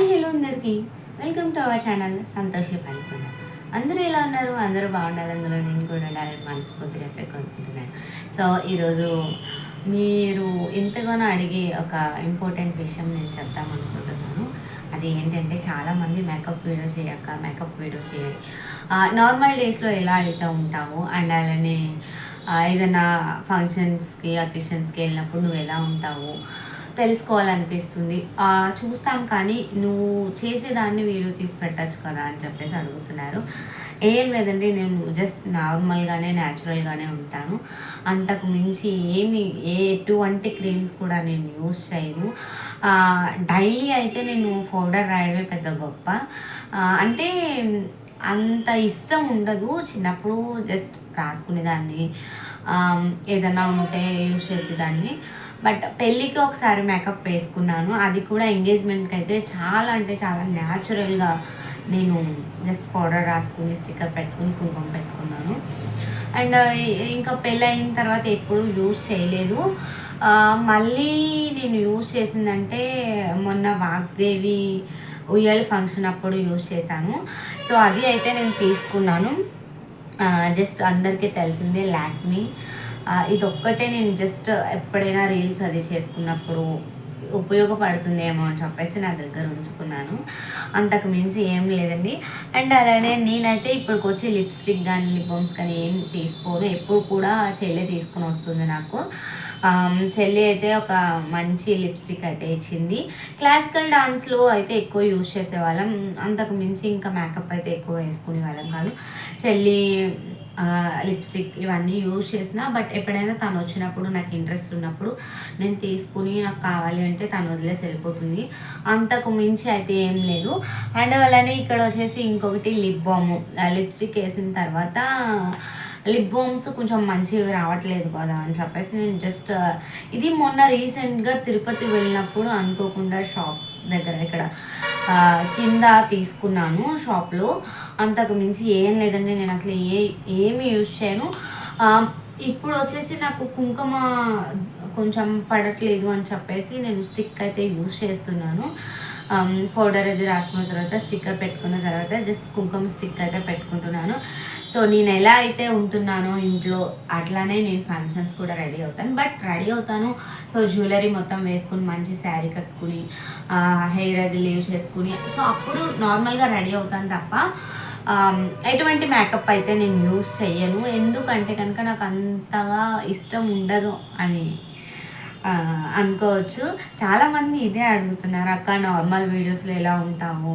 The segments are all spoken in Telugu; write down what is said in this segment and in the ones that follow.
హాయ్ హలో అందరికీ. Welcome to our channel Santoshi Panikonda అందరూ ఎలా ఉన్నారు? అందరూ బాగుండాలి. అందులో నేను కూడా ఉండాలని మనస్ఫూర్తిగా అయితే కోరుకుంటున్నాను. సో ఈరోజు మీరు ఎంతగానో అడిగే ఒక ఇంపార్టెంట్ విషయం నేను చెప్తామనుకుంటున్నాను అది ఏంటంటే చాలామంది మేకప్ వీడియో చేయక మేకప్ వీడియో చేయాలి. నార్మల్ డేస్లో ఎలా అయితే ఉంటావు అండ్ అలానే ఏదైనా ఫంక్షన్స్కి అకేషన్స్కి వెళ్ళినప్పుడు నువ్వు ఎలా ఉంటావు తెలుసుకోవాలనిపిస్తుంది. చూస్తాం కానీ నువ్వు చేసేదాన్ని వీడియో తీసి పెట్టచ్చు కదా అని చెప్పేసి అడుగుతున్నారు. ఏం లేదండి నేను జస్ట్ నార్మల్గానే న్యాచురల్గానే ఉంటాను. అంతకు మించి ఏమి ఎటువంటి క్రీమ్స్ కూడా నేను యూస్ చేయను. డైలీ అయితే నేను పౌడర్ రాయడమే పెద్ద గొప్ప. అంటే అంత ఇష్టం ఉండదు. చిన్నప్పుడు జస్ట్ రాసుకునేదాన్ని. ఏదైనా ఉంటే యూస్ చేసేదాన్ని. బట్ పెళ్ళికి ఒకసారి మేకప్ వేసుకున్నాను. అది కూడా ఎంగేజ్మెంట్కి అయితే చాలా అంటే చాలా న్యాచురల్గా నేను జస్ట్ పౌడర్ రాసుకుని స్టిక్కర్ పెట్టుకుని కుంకుమ పెట్టుకున్నాను. అండ్ ఇంకా పెళ్ళి అయిన తర్వాత ఎప్పుడు యూస్ చేయలేదు. మళ్ళీ నేను యూజ్ చేసిందంటే మొన్న వాగ్దేవి ఉయ్యాలి ఫంక్షన్ అప్పుడు యూస్ చేశాను. సో అది అయితే నేను తీసుకున్నాను. జస్ట్ అందరికీ తెలిసిందే లాక్మీ. ఇది ఒక్కటే నేను జస్ట్ ఎప్పుడైనా రీల్స్ అది చేసుకున్నప్పుడు ఉపయోగపడుతుందేమో అని చెప్పేసి నా దగ్గర ఉంచుకున్నాను. అంతకు మించి ఏం లేదండి. అండ్ అలానే నేనైతే ఇప్పటికి వచ్చి లిప్స్టిక్ కానీ లిప్ బామ్స్ కానీ ఏం తీసుకోను. ఎప్పుడు కూడా చెల్లె తీసుకుని వస్తుంది నాకు. చెల్లి అయితే ఒక మంచి లిప్స్టిక్ అయితే ఇచ్చింది. క్లాసికల్ డాన్స్లో అయితే ఎక్కువ యూజ్ చేసేవాళ్ళం. అంతకు మించి ఇంకా మేకప్ అయితే ఎక్కువ వేసుకునే వాళ్ళం కాదు. చెల్లి లిప్స్టిక్ ఇవన్నీ యూజ్ చేసిన బట్ ఎప్పుడైనా తను వచ్చినప్పుడు నాకు ఇంట్రెస్ట్ ఉన్నప్పుడు నేను తీసుకుని నాకు కావాలి అంటే తను వదిలేసి వెళ్ళిపోతుంది. అంతకు మించి అయితే ఏం లేదు. అండ్ అలానే ఇక్కడ వచ్చేసి ఇంకొకటి లిప్ బామ్ లిప్స్టిక్ వేసిన తర్వాత లిప్ బామ్స్ కొంచెం మంచివి రావట్లేదు కదా అని చెప్పేసి నేను జస్ట్ uh, ఇది మొన్న రీసెంట్గా తిరుపతి వెళ్ళినప్పుడు అనుకోకుండా షాప్స్ దగ్గర ఇక్కడ uh, కింద తీసుకున్నాను షాప్లో. అంతకు మించి ఏం లేదండి నేను అసలు ఏ ఏమి యూజ్ చేయను. ఇప్పుడు వచ్చేసి నాకు కుంకుమ కొంచెం పడట్లేదు అని చెప్పేసి నేను స్టిక్ అయితే యూజ్ చేస్తున్నాను. పౌడర్ అది రాసుకున్న తర్వాత స్టిక్కర్ పెట్టుకున్న తర్వాత జస్ట్ కుంకుమ స్టిక్ అయితే పెట్టుకుంటున్నాను. సో నేను ఎలా అయితే ఉంటున్నానో ఇంట్లో అట్లానే నేను ఫంక్షన్స్ కూడా రెడీ అవుతాను. బట్ రెడీ అవుతాను. సో జ్యువెలరీ మొత్తం వేసుకుని మంచి శారీ కట్టుకుని హెయిర్ అది లీవ్ చేసుకుని. సో అప్పుడు నార్మల్గా రెడీ అవుతాను తప్ప ఎటువంటి మేకప్ అయితే నేను యూస్ చెయ్యను. ఎందుకంటే కనుక నాకు అంతగా ఇష్టం ఉండదు అని అనుకోవచ్చు. చాలామంది ఇదే అడుగుతున్నారు అక్క నార్మల్ వీడియోస్లో ఎలా ఉంటావు?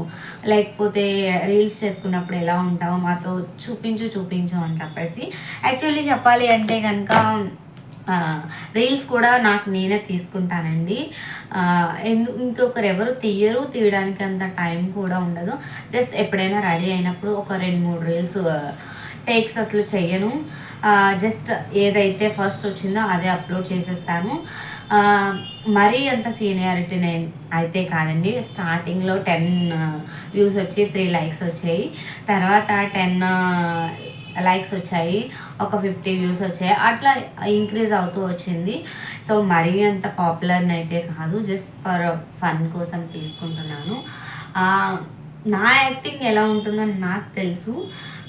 లేకపోతే రీల్స్ చేసుకున్నప్పుడు ఎలా ఉంటావు? మాతో చూపించు చూపించు అని చెప్పేసి. యాక్చువల్లీ చెప్పాలి అంటే కనుక రీల్స్ కూడా నాకు నేనే తీసుకుంటానండి. ఎందు ఇంకొకరు ఎవరు తీయరు తీయడానికి అంత టైం కూడా ఉండదు. జస్ట్ ఎప్పుడైనా రెడీ అయినప్పుడు ఒక రెండు మూడు రీల్స్ టేక్స్ అసలు చెయ్యను. జస్ట్ ఏదైతే ఫస్ట్ వచ్చిందో అదే అప్లోడ్ చేసేస్తాను. మరీ అంత సీనియారిటీ నేను అయితే కాదండి. స్టార్టింగ్లో టెన్ వ్యూస్ వచ్చి త్రీ లైక్స్ వచ్చాయి. తర్వాత టెన్ లైక్స్ వచ్చాయి ఒక ఫిఫ్టీ వ్యూస్ వచ్చాయి. అట్లా ఇంక్రీజ్ అవుతూ వచ్చింది. సో మరీ అంత పాపులర్ని అయితే కాదు. జస్ట్ ఫర్ ఫన్ కోసం తీసుకుంటున్నాను. నా యాక్టింగ్ ఎలా ఉంటుందో నాకు తెలుసు.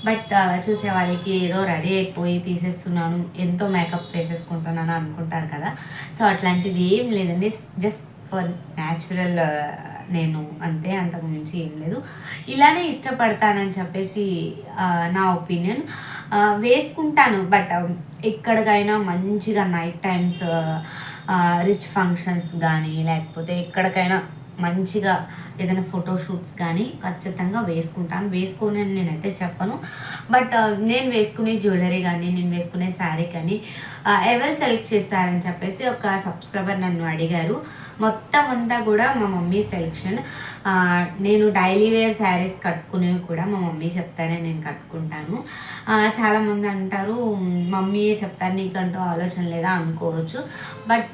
బట్ చూసే వాళ్ళకి ఏదో రెడీ అయిపోయి తీసేస్తున్నాను ఎంతో మేకప్ వేసేసుకుంటున్నాను అనుకుంటారు కదా. సో అట్లాంటిది ఏం లేదండి. జస్ట్ ఫర్ న్యాచురల్ నేను అంతే అంతకు మించి ఏం లేదు. ఇలానే ఇష్టపడతానని చెప్పేసి నా ఒపీనియన్. వేసుకుంటాను బట్ ఎక్కడికైనా మంచిగా నైట్ టైమ్స్ రిచ్ ఫంక్షన్స్ కానీ లేకపోతే ఎక్కడికైనా మంచిగా ఏదైనా ఫోటోషూట్స్ కానీ ఖచ్చితంగా వేసుకుంటాను. వేసుకొని అని నేనైతే చెప్పను. బట్ uh, నేను వేసుకునే జ్యువెలరీ కానీ నేను వేసుకునే శారీ కానీ uh, ఎవరు సెలెక్ట్ చేస్తారని చెప్పేసి ఒక సబ్స్క్రైబర్ నన్ను అడిగారు. మొత్తం అంతా కూడా మా మమ్మీ సెలెక్షన్ uh, నేను డైలీ వేర్ శారీస్ కట్టుకునేవి కూడా మా మమ్మీ చెప్తానే నేను కట్టుకుంటాను. చాలామంది అంటారు మమ్మీయే చెప్తారు నీకంటూ ఆలోచన లేదా అనుకోవచ్చు. బట్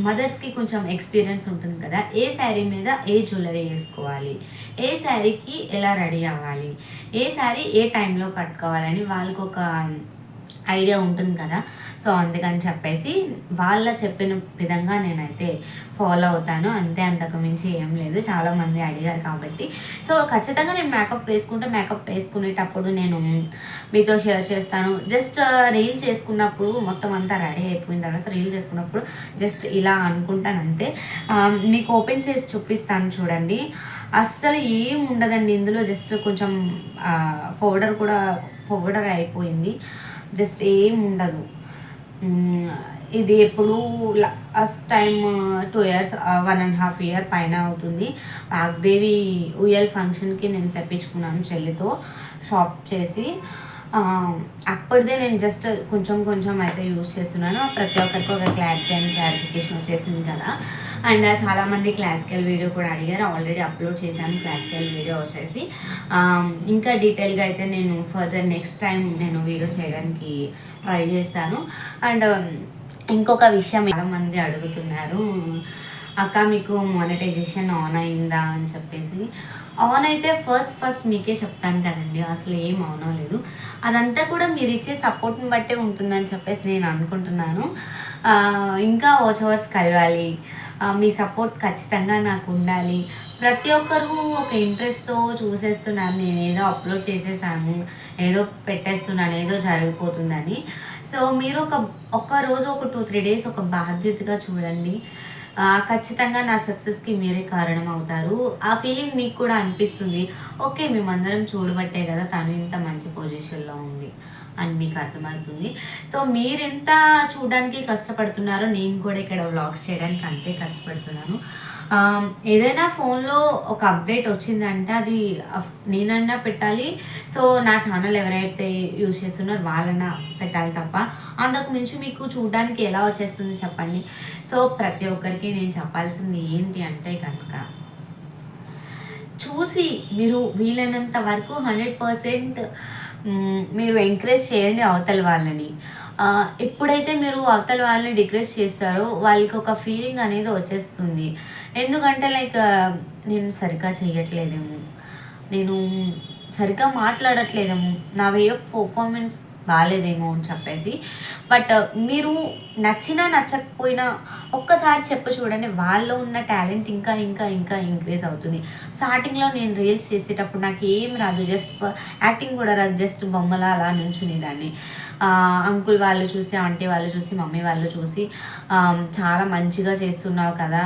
మదర్స్కి కొంచెం ఎక్స్పీరియన్స్ ఉంటుంది కదా. ఏ శారీ మీద ఏ జ్యువెలరీ వేసుకోవాలి? ఏ శారీకి ఎలా రెడీ అవ్వాలి? ఏ శారీ ఏ టైంలో కట్టుకోవాలని వాళ్ళకు ఒక ఐడియా ఉంటుంది కదా. సో అందుకని చెప్పేసి వాళ్ళ చెప్పిన విధంగా నేనైతే ఫాలో అవుతాను. అంతే అంతకు మించి ఏం లేదు. చాలామంది అడిగారు కాబట్టి. సో ఖచ్చితంగా నేను మేకప్ వేసుకుంటే మేకప్ వేసుకునేటప్పుడు నేను మీతో షేర్ చేస్తాను. జస్ట్ రీల్ చేసుకున్నప్పుడు మొత్తం అంతా రెడీ అయిపోయిన తర్వాత రీల్ చేసుకున్నప్పుడు జస్ట్ ఇలా అనుకుంటాను అంతే. మీకు ఓపెన్ చేసి చూపిస్తాను చూడండి. అస్సలు ఏం ఉండదండి ఇందులో. జస్ట్ కొంచెం పౌడర్ కూడా పౌడర్ అయిపోయింది. జస్ట్ ఏం ఉండదు. ఇది ఎప్పుడు last time two years one and half year పైన అవుతుంది. వాగ్దేవి ఉయ్యల్ ఫంక్షన్కి నేను తెప్పించుకున్నాను చెల్లితో షాప్ చేసి. అప్పటిదే నేను జస్ట్ కొంచెం కొంచెం అయితే యూజ్ చేస్తున్నాను. ప్రతి ఒక్కరికి ఒక క్లారిటీ అండ్ క్లారిఫికేషన్ వచ్చేసింది కదా. అండ్ చాలామంది క్లాసికల్ వీడియో కూడా అడిగారు. ఆల్రెడీ అప్లోడ్ చేశాను క్లాసికల్ వీడియో వచ్చేసి. Um, ఇంకా డీటెయిల్గా అయితే నేను ఫర్దర్ నెక్స్ట్ టైం నేను వీడియో చేయడానికి ట్రై చేస్తాను. అండ్ um, ఇంకొక విషయం చాలామంది అడుగుతున్నారు. అక్క మీకు మానిటైజేషన్ ఆన్ అయిందా? అని చెప్పేసి. ఆన్ అయితే ఫస్ట్ ఫస్ట్ మీకే చెప్తాను కదండి. అసలు ఏం ఆన్ అవ్వలేదు అదంతా కూడా మీరు ఇచ్చే సపోర్ట్ని బట్టే ఉంటుందని చెప్పేసి నేను అనుకుంటున్నాను. Uh, ఇంకా వాచ్ అవర్స్ కలవాలి. మీ సపోర్ట్ ఖచ్చితంగా నాకు ఉండాలి. ప్రతి ఒక్కరు ఒక ఇంట్రెస్ట్తో చూసేస్తున్నారు. నేను ఏదో అప్లోడ్ చేసేసాను ఏదో పెట్టేస్తున్నాను ఏదో జరిగిపోతుందని. సో మీరు ఒక ఒక్క రోజు ఒక టూ త్రీ డేస్ ఒక బాధ్యతగా చూడండి. ఖచ్చితంగా నా సక్సెస్కి మీరే కారణం అవుతారు. ఆ ఫీలింగ్ మీకు కూడా అనిపిస్తుంది. ఓకే మేమందరం చూడబట్టే కదా తను ఇంత మంచి పొజిషన్లో ఉంది. అని మీకు అర్థమవుతుంది. సో మీరెంత చూడడానికి కష్టపడుతున్నారో నేను కూడా ఇక్కడ వ్లాగ్స్ చేయడానికి అంతే కష్టపడుతున్నాను. ఏదైనా ఫోన్లో ఒక అప్డేట్ వచ్చిందంటే అది నేనన్నా పెట్టాలి. సో నా ఛానల్ ఎవరైతే యూజ్ చేస్తున్నారో వాళ్ళన్నా పెట్టాలి తప్ప. అంతకు మించి మీకు చూడడానికి ఎలా వచ్చేస్తుంది చెప్పండి. సో ప్రతి ఒక్కరికి నేను చెప్పాల్సింది ఏంటి అంటే కనుక చూసి మీరు వీలైనంత వరకు హండ్రెడ్ పర్సెంట్ మీరు ఎంకరేజ్ చేయండి అవతల వాళ్ళని. ఎప్పుడైతే మీరు అవతల వాళ్ళని డిక్రేజ్ చేస్తారో వాళ్ళకి ఒక ఫీలింగ్ అనేది వచ్చేస్తుంది. ఎందుకంటే లైక్ నేను సరిగ్గా చేయట్లేదేమో నేను సరిగ్గా మాట్లాడట్లేదేమో. నా వే ఆఫ్ పర్ఫార్మెన్స్ బాగాలేదేమో అని చెప్పేసి. బట్ uh, మీరు నచ్చినా నచ్చకపోయినా ఒక్కసారి చెప్పు చూడండి వాళ్ళలో ఉన్న టాలెంట్ ఇంకా ఇంకా ఇంకా ఇంక్రీజ్ అవుతుంది. స్టార్టింగ్లో నేను రీల్స్ చేసేటప్పుడు నాకు ఏం రాదు జస్ట్ యాక్టింగ్ కూడా రాదు జస్ట్ బొమ్మల అలా నుంచునేదాన్ని. అంకుల్ వాళ్ళు చూసి ఆంటీ వాళ్ళు చూసి మమ్మీ వాళ్ళు చూసి చాలా మంచిగా చేస్తున్నావు కదా.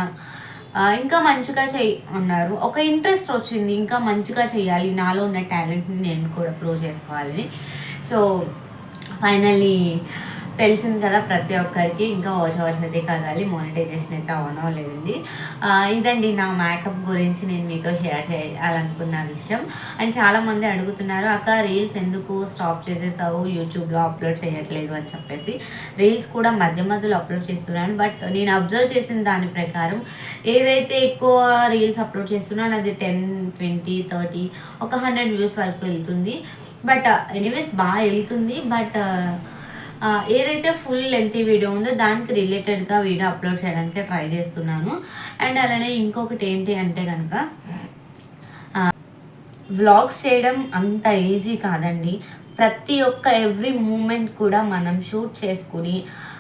ఇంకా మంచిగా చెయ్యి అన్నారు. ఒక ఇంట్రెస్ట్ వచ్చింది ఇంకా మంచిగా చేయాలి నాలో ఉన్న టాలెంట్ని నేను కూడా ప్రూవ్ చేసుకోవాలని. సో ఫైనల్లీ తెలిసింది కదా ప్రతి ఒక్కరికి ఇంకా వాచ్ అవర్స్ అయితే కదాలి మోనిటైజేషన్ అయితే ఆన్ అవ్వలేదండి ఇదండి నా మేకప్ గురించి నేను మీతో షేర్ చేయాలనుకున్న విషయం. అండ్ చాలామంది అడుగుతున్నారు అక్క రీల్స్ ఎందుకు స్టాప్ చేసేసావు? యూట్యూబ్లో అప్లోడ్ చేయట్లేదు అని చెప్పేసి. రీల్స్ కూడా మధ్య మధ్యలో అప్లోడ్ చేస్తున్నాను బట్ నేను అబ్జర్వ్ చేసిన దాని ప్రకారం ఏదైతే ఎక్కువ రీల్స్ అప్లోడ్ చేస్తున్నానో అది టెన్ ట్వంటీ థర్టీ ఒక హండ్రెడ్ వ్యూస్ వరకు వెళ్తుంది. బట్ uh, ఎనీవేస్ బాగా వెళ్తుంది. బట్ uh, uh, ఏదైతే ఫుల్ లెంత్ వీడియో ఉందో దానికి రిలేటెడ్గా వీడియో అప్లోడ్ చేయడానికి ట్రై చేస్తున్నాను. అండ్ అలానే ఇంకొకటి ఏంటి అంటే కనుక వ్లాగ్స్ చేయడం అంత ఈజీ కాదండి. ప్రతి ఒక్క ఎవ్రీ మూమెంట్ కూడా మనం షూట్ చేసుకుని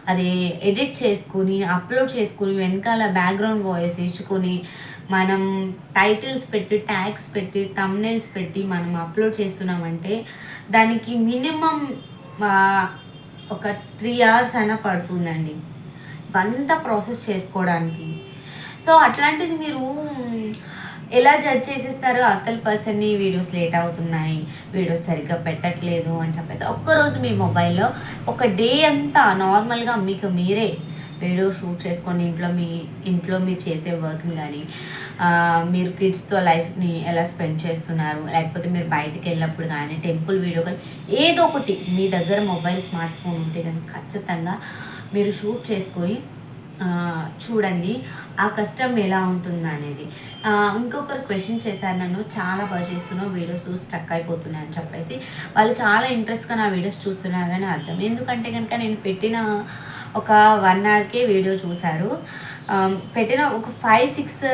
అది ఎడిట్ చేసుకుని అప్లోడ్ చేసుకుని వెనకాల బ్యాక్గ్రౌండ్ వాయిస్ ఇచ్చుకొని మనం టైటిల్స్ పెట్టి ట్యాగ్స్ పెట్టి తమ్నైల్స్ పెట్టి మనం అప్లోడ్ చేస్తున్నామంటే దానికి మినిమం ఒక త్రీ అవర్స్ అయినా పడుతుందండి. ఇవంతా ప్రాసెస్ చేసుకోవడానికి. సో అట్లాంటిది మీరు ఎలా జడ్జ్ చేసేస్తారు? అవతల పర్సన్ని వీడియోస్ లేట్ అవుతున్నాయి వీడియోస్ సరిగ్గా పెట్టట్లేదు అని చెప్పేసి ఒక్కరోజు మీ మొబైల్లో ఒక డే అంతా నార్మల్గా మీకు మీరే వీడియో షూట్ చేసుకోండి ఇంట్లో మీ ఇంట్లో మీరు చేసే వర్క్ని కానీ మీరు కిడ్స్తో లైఫ్ని ఎలా స్పెండ్ చేస్తున్నారు? లేకపోతే మీరు బయటికి వెళ్ళినప్పుడు కానీ టెంపుల్ వీడియో కానీ ఏదో ఒకటి మీ దగ్గర మొబైల్ స్మార్ట్ ఫోన్ ఉంటే కానీ ఖచ్చితంగా మీరు షూట్ చేసుకొని చూడండి. ఆ కష్టం ఎలా ఉంటుందా అనేది ఇంకొకరు క్వశ్చన్ చేశారు నన్ను చాలా బాగా చేస్తున్నావు వీడియోస్ చూసి స్టక్ అయిపోతున్నాయి అని చెప్పేసి. వాళ్ళు చాలా ఇంట్రెస్ట్గా నా వీడియోస్ చూస్తున్నారని అర్థం. ఎందుకంటే కనుక నేను పెట్టిన ఒక వన్ అవర్కే వీడియో చూశారు. పెట్టిన ఒక ఫైవ్ సిక్స్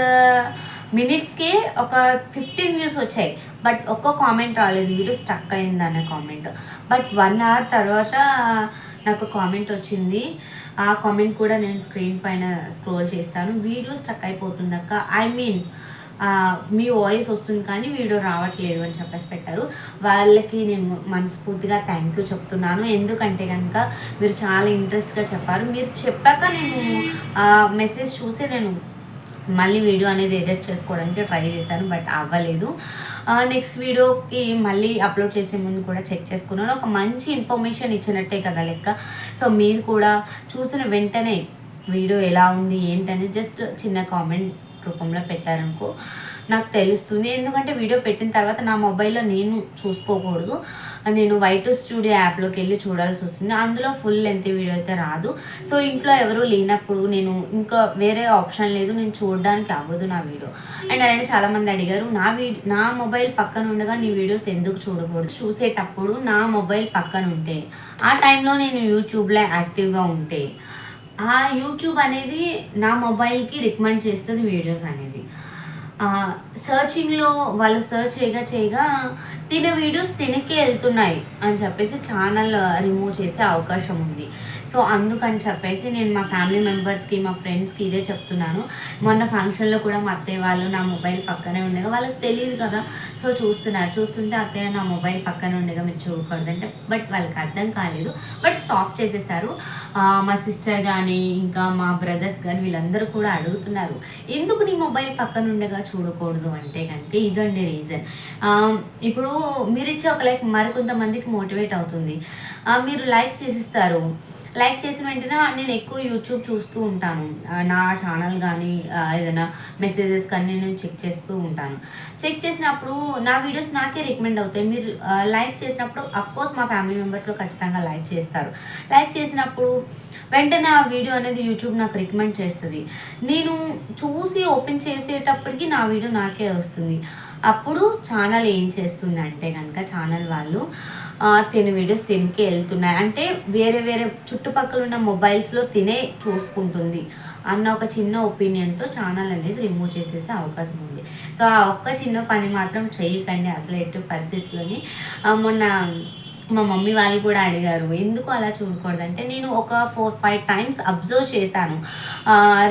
మినిట్స్కే ఒక ఫిఫ్టీన్ వ్యూస్ వచ్చాయి. బట్ ఒక్క కామెంట్ రాలేదు. వీడియో స్టక్ అయింది అనే కామెంట్. బట్ వన్ అవర్ తర్వాత నాకు కామెంట్ వచ్చింది. ఆ కామెంట్ కూడా నేను స్క్రీన్ పైన స్క్రోల్ చేస్తాను. వీడియో స్టక్ అయిపోతుంది అక్క. ఐ మీన్ మీ వాయిస్ వస్తుంది కానీ వీడియో రావట్లేదు అని చెప్పేసి పెట్టారు. వాళ్ళకి నేను మనస్ఫూర్తిగా థ్యాంక్ యూ చెప్తున్నాను. ఎందుకంటే కనుక మీరు చాలా ఇంట్రెస్ట్గా చెప్పారు. మీరు చెప్పాక నేను మెసేజ్ చూసి నేను మళ్ళీ వీడియో అనేది ఎడిట్ చేసుకోవడానికి ట్రై చేశాను బట్ అవ్వలేదు. నెక్స్ట్ వీడియోకి మళ్ళీ అప్లోడ్ చేసే ముందు కూడా చెక్ చేసుకున్నాను. ఒక మంచి ఇన్ఫర్మేషన్ ఇచ్చినట్టే కదా లెక్క. సో మీరు కూడా చూసిన వెంటనే వీడియో ఎలా ఉంది ఏంటనేది జస్ట్ చిన్న కామెంట్ రూపంలో పెట్టారనుకో నాకు తెలుస్తుంది. ఎందుకంటే వీడియో పెట్టిన తర్వాత నా మొబైల్లో నేను చూసుకోకూడదు. నేను వైట్ స్టూడియో యాప్లోకి వెళ్ళి చూడాల్సి వస్తుంది. అందులో ఫుల్ లెంత్ వీడియో అయితే రాదు. సో ఇంట్లో ఎవరు లేనప్పుడు నేను ఇంకా వేరే ఆప్షన్ లేదు. నేను చూడడానికి అవ్వదు నా వీడియో. అండ్ అలానే చాలామంది అడిగారు నా వీడియో నా మొబైల్ పక్కన ఉండగా నీ వీడియోస్ ఎందుకు చూడకూడదు? చూసేటప్పుడు నా మొబైల్ పక్కన ఉంటే ఆ టైంలో నేను యూట్యూబ్లో యాక్టివ్గా ఉంటే ఆ యూట్యూబ్ అనేది నా మొబైల్కి రికమెండ్ చేస్తుంది వీడియోస్ అనేది. సర్చింగ్లో వాళ్ళు సర్చ్ చేయగా చేయగా తిన వీడియోస్ తినకే వెళ్తున్నాయి అని చెప్పేసి ఛానల్ uh, రిమూవ్ చేసే అవకాశం ఉంది. సో అందుకని చెప్పేసి నేను మా ఫ్యామిలీ మెంబర్స్కి మా ఫ్రెండ్స్కి ఇదే చెప్తున్నాను. మొన్న ఫంక్షన్లో కూడా మా అత్తయ్య వాళ్ళు నా మొబైల్ పక్కనే ఉండగా వాళ్ళకి తెలియదు కదా. సో చూస్తున్నారు. చూస్తుంటే అత్తయ్య నా మొబైల్ పక్కన ఉండగా మీరు చూడకూడదు అంటే బట్ వాళ్ళకి అర్థం కాలేదు. బట్ స్టాప్ చేసేసారు. మా సిస్టర్ కానీ ఇంకా మా బ్రదర్స్ కానీ వీళ్ళందరూ కూడా అడుగుతున్నారు. ఎందుకు నీ మొబైల్ పక్కన ఉండగా చూడకూడదు అంటే కనుక ఇదండి రీజన్ ఇప్పుడు మీరు ఇచ్చే ఒక లైక్ మరికొంతమందికి మోటివేట్ అవుతుంది. మీరు లైక్ చేసిస్తారు. లైక్ చేసిన వెంటనే నేను ఎక్కువ యూట్యూబ్ చూస్తూ ఉంటాను. నా ఛానల్ కానీ ఏదైనా మెసేజెస్ కానీ నేను చెక్ చేస్తూ ఉంటాను. చెక్ చేసినప్పుడు నా వీడియోస్ నాకే రికమెండ్ అవుతాయి. మీరు లైక్ చేసినప్పుడు అఫ్కోర్స్ మా ఫ్యామిలీ మెంబర్స్లో ఖచ్చితంగా లైక్ చేస్తారు. లైక్ చేసినప్పుడు వెంటనే ఆ వీడియో అనేది యూట్యూబ్ నాకు రికమెండ్ చేస్తుంది. నేను చూసి ఓపెన్ చేసేటప్పటికి నా వీడియో నాకే వస్తుంది. అప్పుడు ఛానల్ ఏం చేస్తుంది అంటే కనుక ఛానల్ వాళ్ళు తిని వీడియోస్ తినికి వెళ్తున్నాయి. అంటే వేరే వేరే చుట్టుపక్కల ఉన్న మొబైల్స్లో తినే చూసుకుంటుంది. అన్న ఒక చిన్న ఒపీనియన్తో ఛానల్ అనేది రిమూవ్ చేసేసే అవకాశం ఉంది. సో ఆ ఒక్క చిన్న పని మాత్రం చేయకండి అసలు ఎట్టి పరిస్థితుల్లోని. మొన్న మా మమ్మీ వాళ్ళు కూడా అడిగారు ఎందుకు అలా చూడకూడదు అంటే నేను ఒక ఫోర్ ఫైవ్ టైమ్స్ అబ్జర్వ్ చేశాను.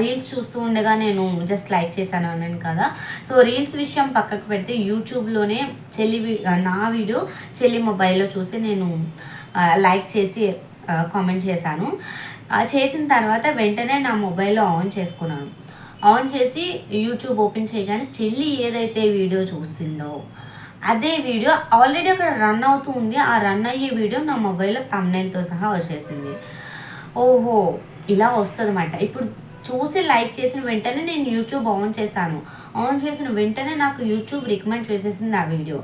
రీల్స్ చూస్తూ ఉండగా నేను జస్ట్ లైక్ చేశాను అన్నాను కదా. సో రీల్స్ విషయం పక్కకు పెడితే యూట్యూబ్లోనే చెల్లి నా వీడియో చెల్లి మొబైల్లో చూసి నేను లైక్ చేసి కామెంట్ చేశాను. చేసిన తర్వాత వెంటనే నా మొబైల్లో ఆన్ చేసుకున్నాను. ఆన్ చేసి యూట్యూబ్ ఓపెన్ చేయగానే చెల్లి ఏదైతే వీడియో చూసిందో అదే వీడియో ఆల్రెడీ అక్కడ రన్ అవుతూ ఉంది. ఆ రన్ అయ్యే వీడియో నా మొబైల్లో తమ్నైల్తో సహా వచ్చేసింది. ఓహో ఇలా వస్తుంది ఇప్పుడు చూసి లైక్ చేసిన వెంటనే నేను యూట్యూబ్ ఆన్ చేశాను. ఆన్ చేసిన వెంటనే నాకు యూట్యూబ్ రికమెండ్ చేసేసింది ఆ వీడియో.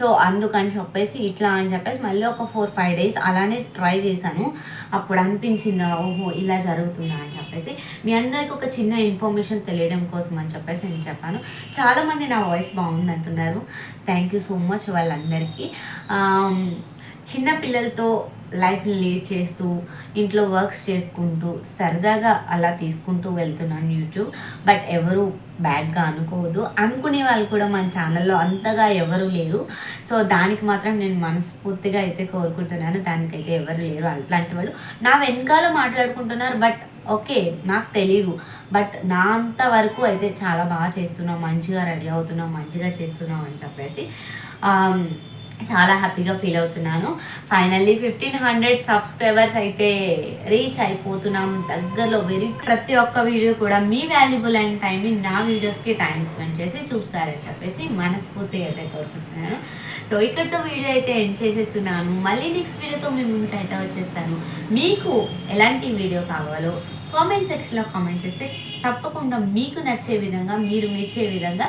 సో అందుకని చెప్పేసి ఇట్లా అని చెప్పేసి మళ్ళీ ఒక ఫోర్ ఫైవ్ డేస్ అలానే ట్రై చేశాను. అప్పుడు అనిపించిందా ఓహో ఇలా జరుగుతుందా? అని చెప్పేసి. మీ అందరికి ఒక చిన్న ఇన్ఫర్మేషన్ తెలియడం కోసం అని చెప్పేసి నేను చెప్పాను. చాలామంది నా వాయిస్ బాగుంది అంటున్నారు థ్యాంక్ యూ సో మచ్ వాళ్ళందరికీ చిన్న పిల్లలతో లైఫ్ని లీడ్ చేస్తూ ఇంట్లో వర్క్స్ చేసుకుంటూ సరదాగా అలా తీసుకుంటూ వెళ్తున్నాను యూట్యూబ్ బట్ ఎవరు బ్యాడ్గా అనుకోవద్దు. అనుకునే వాళ్ళు కూడా మన ఛానల్లో అంతగా ఎవరు లేరు. సో దానికి మాత్రం నేను మనస్ఫూర్తిగా అయితే కోరుకుంటున్నాను. దానికైతే ఎవరు లేరు అట్లాంటి వాళ్ళు. నా వెనకాల మాట్లాడుకుంటున్నారు బట్ ఓకే నాకు తెలియదు బట్ నా అంత వరకు అయితే చాలా బాగా చేస్తున్నాం మంచిగా రెడీ అవుతున్నాం మంచిగా చేస్తున్నాం అని చెప్పేసి. చాలా హ్యాపీగా ఫీల్ అవుతున్నాను. ఫైనల్లీ ఫిఫ్టీన్ హండ్రెడ్ సబ్స్క్రైబర్స్ అయితే రీచ్ అయిపోతున్నాం. దగ్గరలో వెరీ ప్రతి ఒక్క వీడియో కూడా మీ వాల్యుబుల్ అయిన టైంని నా వీడియోస్కి టైం స్పెండ్ చేసి చూస్తారని చెప్పేసి మనస్ఫూర్తిగా అయితే కోరుకుంటున్నాను. సో ఇక్కడితో వీడియో అయితే ఎండ్ చేసేస్తున్నాను. మళ్ళీ నెక్స్ట్ వీడియోతో మీ ముందుకు అయితే వచ్చేస్తాను. మీకు ఎలాంటి వీడియో కావాలో కామెంట్ సెక్షన్లో కామెంట్ చేస్తే తప్పకుండా మీకు నచ్చే విధంగా మీరు మెచ్చే విధంగా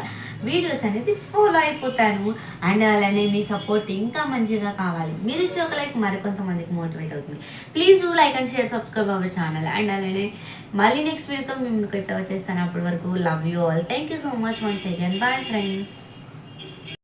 వీడియోస్ అనేది ఫాలో అయిపోతాను అండ్ అలానే మీ సపోర్ట్ ఇంకా మంచిగా కావాలి. మీరు ఇచ్చే ఒక లైక్ మరికొంతమందికి మోటివేట్ అవుతుంది. Please do like and share subscribe our channel and అలానే మళ్ళీ నెక్స్ట్ వీడియోతో మేము ముందుకు అయితే వచ్చేస్తాను. అప్పటి వరకు love you all thank you so much once again bye friends